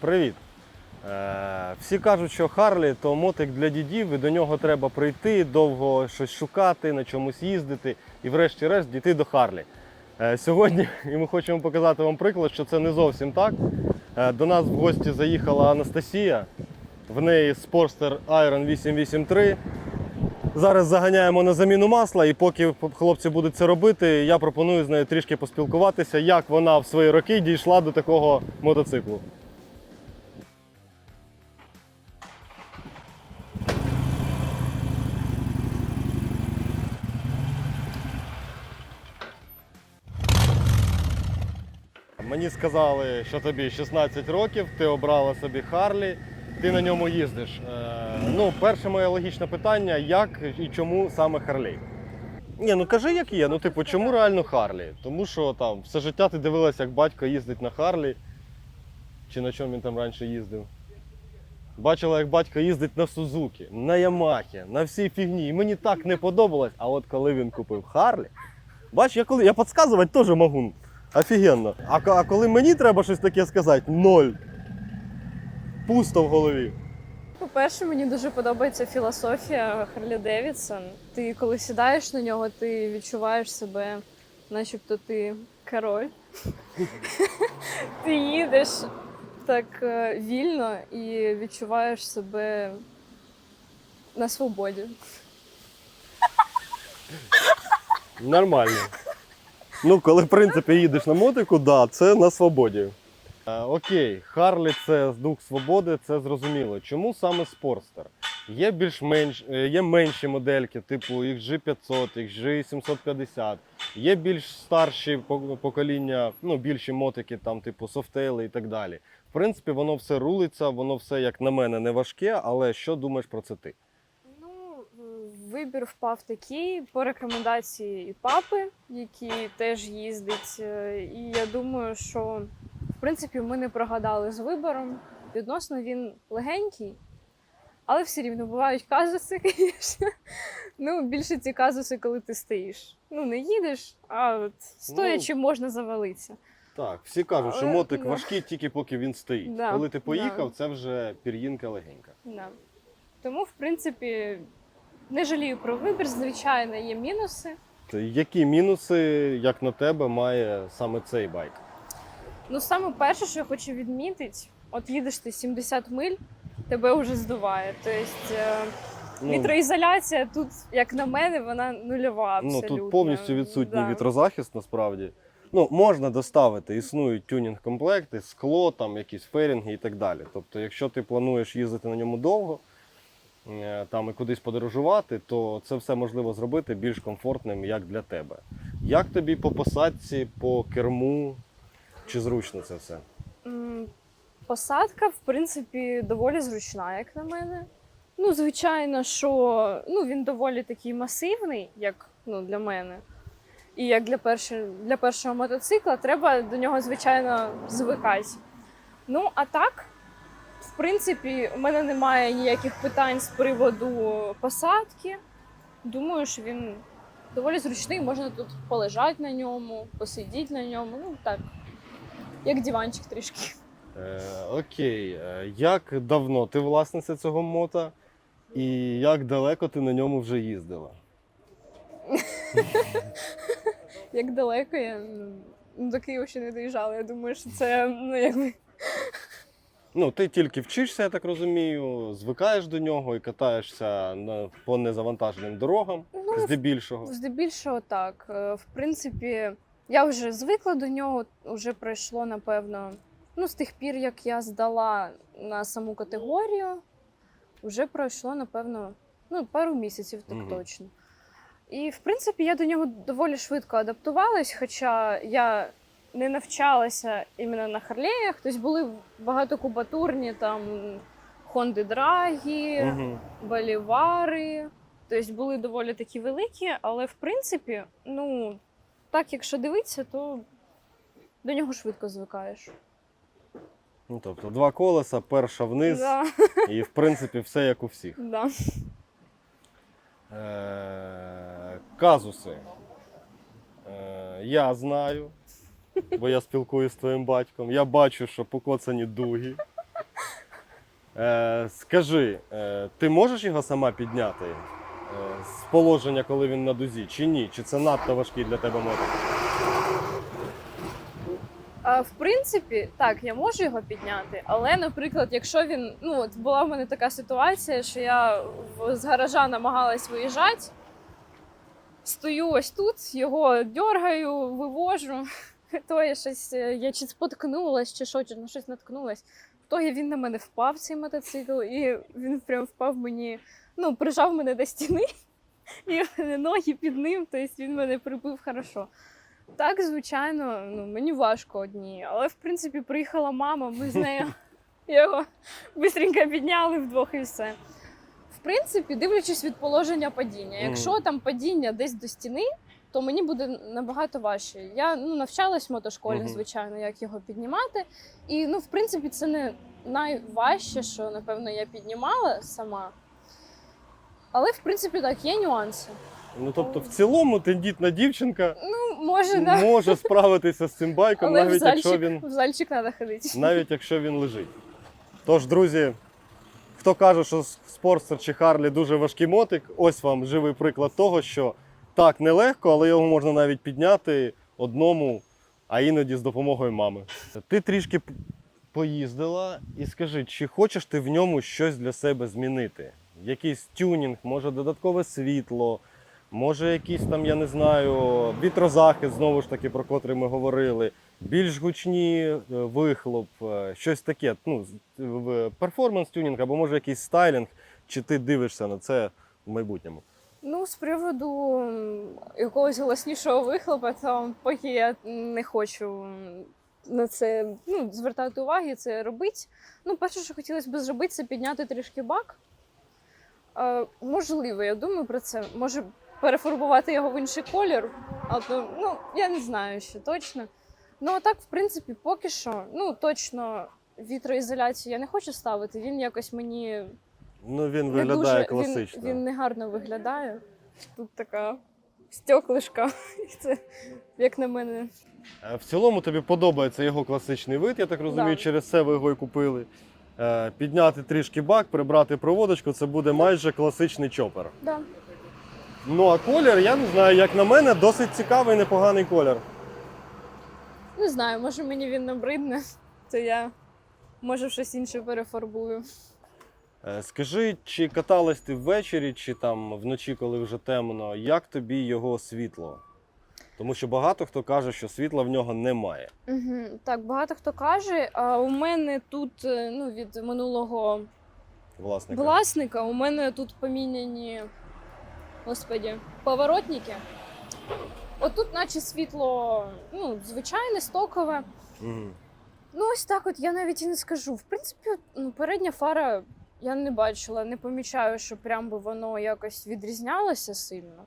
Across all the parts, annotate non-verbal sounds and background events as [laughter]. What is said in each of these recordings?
Привіт. Е, всі кажуть, що Харлі то мотик для дідів, і до нього треба прийти, довго щось шукати, на чомусь їздити і врешті-решт дійти до Харлі. Е, сьогодні [laughs] і ми хочемо показати вам приклад, що це не зовсім так. Е, до нас в гості заїхала Анастасія. В неї Sportster Iron 883. Зараз заганяємо на заміну масла, і поки хлопці будуть це робити, я пропоную з нею трішки поспілкуватися, як вона в свої роки дійшла до такого мотоциклу. Мені сказали, що тобі 16 років, ти обрала собі Харлі, ти на ньому їздиш. Е, ну, перше моє логічне питання: як і чому саме Харлей? Ні, ну кажи, як є. Ну, типу, чому реально Харлі? Тому що там все життя ти дивилася, як батько їздить на Харлі, чи на чому він там раніше їздив. Бачила, як батько їздить на Сузукі, на Ямахі, на всій фігні. І мені так не подобалось. А от коли він купив Харлі, бач, я коли я підказувати теж можу. Офігенно. А, а коли мені треба щось таке сказати, ноль. Пусто в голові. По-перше, мені дуже подобається філософія Харлі Девідсон. Ти коли сідаєш на нього, ти відчуваєш себе, начебто ти король. [laughs] Ти їдеш так е, вільно і відчуваєш себе на свободі. Нормально. Ну, коли, в принципі, їдеш на мотику, да, це на свободі. Е, окей, Харлі це дух свободи, це зрозуміло. Чому саме Спорстер? Є більш-менш е, є менші модельки, типу XG500, XG750, є більш старші покоління, ну, більші мотики, там, типу софтейли і так далі. В принципі, воно все рулиться, воно все, як на мене, не важке, але що думаєш про це ти? Ну, вибір впав такий по рекомендації і папи, який теж їздить. Е, І я думаю, що в принципі ми не прогадали з вибором. Відносно він легенький, але все рівно бувають казуси, [laughs] звісно. Ну, більше ці казуси, коли ти стоїш. Ну, не їдеш, а от стоячи можна завалитися. Так, всі кажуть, що Але, мотик да. важкий тільки поки він стоїть. Да, Коли ти поїхав, да. це вже пір'їнка легенька. Да. Тому, в принципі, не жалію про вибір. Звичайно, є мінуси. Які мінуси, як на тебе, має саме цей байк? Ну, саме перше, що я хочу відмітити, от їдеш ти 70 миль, тебе вже здуває. Тобто е, Ну, вітроізоляція тут, як на мене, вона нульова. ну тут повністю відсутній Да. вітрозахист, насправді. Ну, можна доставити, існують тюнінг-комплекти, скло, там якісь ферінги і так далі. Тобто, якщо ти плануєш їздити на ньому довго, там і кудись подорожувати, то це все можливо зробити більш комфортним як для тебе. Як тобі по посадці, по керму, чи зручно це все? Посадка, в принципі, доволі зручна, як на мене. Ну, звичайно, що ну, він доволі такий масивний, як ну, для мене. І як для, першого, для першого мотоцикла, треба до нього, звичайно, звикати. Ну, а так, в принципі, у мене немає ніяких питань з приводу посадки. Думаю, що він доволі зручний, можна тут полежати на ньому, посидіти на ньому. Ну, так, як диванчик трішки. Е, окей, е, як давно ти власниця цього мота, і як далеко ти на ньому вже їздила? [laughs] Як далеко я ну, до Києва ще не доїжджала. Я думаю, що це ну якби Ну, ти тільки вчишся, я так розумію, звикаєш до нього і катаєшся на, по незавантаженим дорогам, ну здебільшого. здебільшого так. Е, В принципі, я вже звикла до нього, вже пройшло, напевно, ну, з тих пір, як я здала на саму категорію, вже пройшло, напевно, ну, пару місяців, так Мгм. точно. І, в принципі, я до нього доволі швидко адаптувалась, хоча я не навчалася іменно на Харлеях. Тобто були багатокубатурні там Хонди Драгі, Угу. Болівари. Тобто були доволі такі великі, але в принципі, ну, так якщо дивитися, то до нього швидко звикаєш. Ну, тобто два колеса, перша вниз, Да, і в принципі все як у всіх. [laughs] да. Е, казуси. Е, я знаю, бо я спілкуюся з твоїм батьком. Я бачу, що покоцані дуги. Е, скажи, е, ти можеш його сама підняти е, з положення, коли він на дузі, чи ні? Чи це надто важкий для тебе мотик? А, в принципі, так, я можу його підняти, але, наприклад, якщо він. Ну, от була в мене така ситуація, що я з гаража намагалась виїжджати, стою ось тут, його дергаю, вивожу. [laughs] То я щось, е, я чи споткнулась, чи що, чи на щось наткнулась. В тоді він на мене впав, цей мотоцикл, і він прям впав мені, ну, прижав мене до стіни, [laughs] і ноги під ним, тобто він мене прибив хорошо. Так, звичайно, ну, мені важко одній, але в принципі приїхала мама, ми з нею [laughs] його швидко підняли вдвох і все. В принципі, дивлячись від положення падіння. Якщо там падіння десь до стіни, то мені буде набагато важче. Я ну, навчалась в мотошколі, Мгм. звичайно, як його піднімати. І ну, в принципі, це не найважче, що напевно я піднімала сама. Але в принципі так, є нюанси. Ну тобто, в цілому тендітна дівчинка Ну, може, да. може справитися з цим байком, Але в навіть зальчик, якщо він в зальчик треба ходити. навіть якщо він лежить. Тож, друзі, хто каже, що Спорстер чи Харлі дуже важкий мотик, ось вам живий приклад того, що так нелегко, але його можна навіть підняти одному, а іноді з допомогою мами. Ти трішки поїздила і скажи, чи хочеш ти в ньому щось для себе змінити? Якийсь тюнінг, може додаткове світло, може якийсь там, я не знаю, вітрозахист, знову ж таки, про котрий ми говорили більш гучні е, вихлоп, е, щось таке. Ну, перформанс тюнінг або може якийсь стайлінг, чи ти дивишся на це в майбутньому? Ну, з приводу якогось голоснішого вихлопа, то поки я не хочу на це ну, звертати уваги, це робити. Ну, перше, що хотілося б зробити, це підняти трішки бак. Е, можливо, я думаю про це. Може перефарбувати його в інший колір, а то, ну, я не знаю ще точно. Ну, а так, в принципі, поки що, ну, точно вітроізоляцію я не хочу ставити. Він якось мені Ну, він не виглядає дуже, класично. Він, він не гарно виглядає. Тут така стеклишка. [laughs] І Це, як на мене. Е, В цілому тобі подобається його класичний вид, я так розумію, Да. через це ви його і купили. Е, Підняти трішки бак, прибрати проводочку це буде майже класичний чопер. Да. Ну а колір, я не знаю, як на мене, досить цікавий, непоганий колір. Не знаю, може мені він набридне, то я може щось інше перефарбую. Е, Скажи, чи каталась ти ввечері, чи там вночі, коли вже темно, як тобі його світло? Тому що багато хто каже, що світла в нього немає. Угу. Так, багато хто каже, а у мене тут е, ну, від минулого Власника. власника, у мене тут поміняні господі, поворотники. Отут, наче світло, ну, звичайне, стокове. Мгм. Ну, ось так от я навіть і не скажу. В принципі, ну, передня фара я не бачила, не помічаю, що прям би воно якось відрізнялося сильно.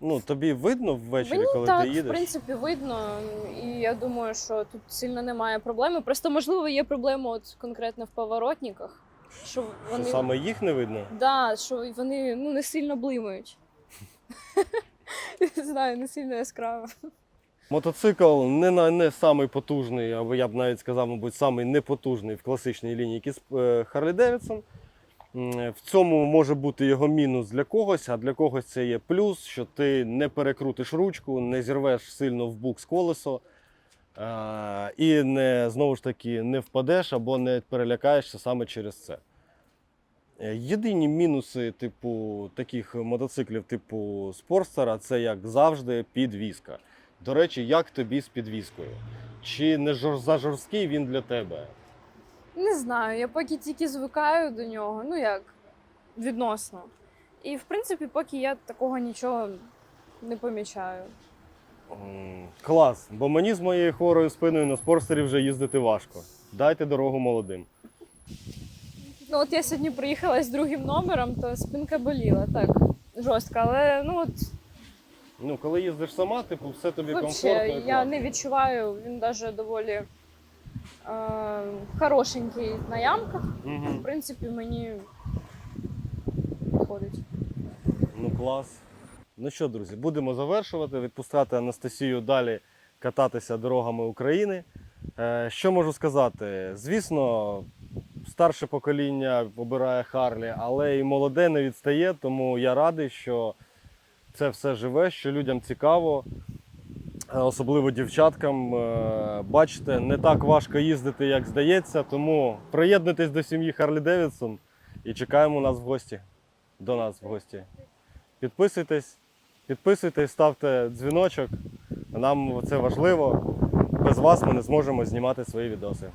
Ну, тобі видно ввечері, Мені коли так, ти в принципі, видно, і я думаю, що тут сильно немає проблеми. Просто, можливо, є проблема от конкретно в поворотниках. Що Що вони, саме їх не видно? да, що вони ну, не сильно блимають. [laughs] Не знаю, не сильно яскраво. Мотоцикл не, на, не самий потужний, або я б навіть сказав, мабуть, самий непотужний в класичній Harley Davidson. М, В цьому може бути його мінус для когось, а для когось це є плюс, що ти не перекрутиш ручку, не зірвеш сильно в букс колесо а, і не, знову ж таки не впадеш або не перелякаєшся саме через це. Е, Єдині мінуси, типу, таких мотоциклів, типу Спорстера, це як завжди підвізка. До речі, як тобі з підвіскою? Чи не жор- зажорсткий він для тебе? Не знаю, я поки тільки звикаю до нього, ну як відносно. І в принципі, поки я такого нічого не помічаю. М, Клас, бо мені з моєю хворою спиною на спорстері вже їздити важко. Дайте дорогу молодим. Ну от я сьогодні приїхала з другим номером, то спинка боліла, так, жорстко. Але ну от Ну, коли їздиш сама, типу, все тобі комфортно. я класно. не відчуваю, він навіть доволі е, хорошенький на ямках. Мгм. В принципі, мені підходить. Ну, клас. Ну що, друзі, будемо завершувати, відпускати Анастасію далі кататися дорогами України. Е, що можу сказати? Звісно, старше покоління обирає Харлі, але і молоде не відстає, тому я радий, що це все живе, що людям цікаво, е, особливо дівчаткам. Е, Бачите, не так важко їздити, як здається, тому приєднуйтесь до сім'ї Харлі Девідсон і чекаємо нас в гості. До нас в гості. Підписуйтесь, підписуйтесь, ставте дзвіночок. Нам це важливо. Без вас ми не зможемо знімати свої відоси.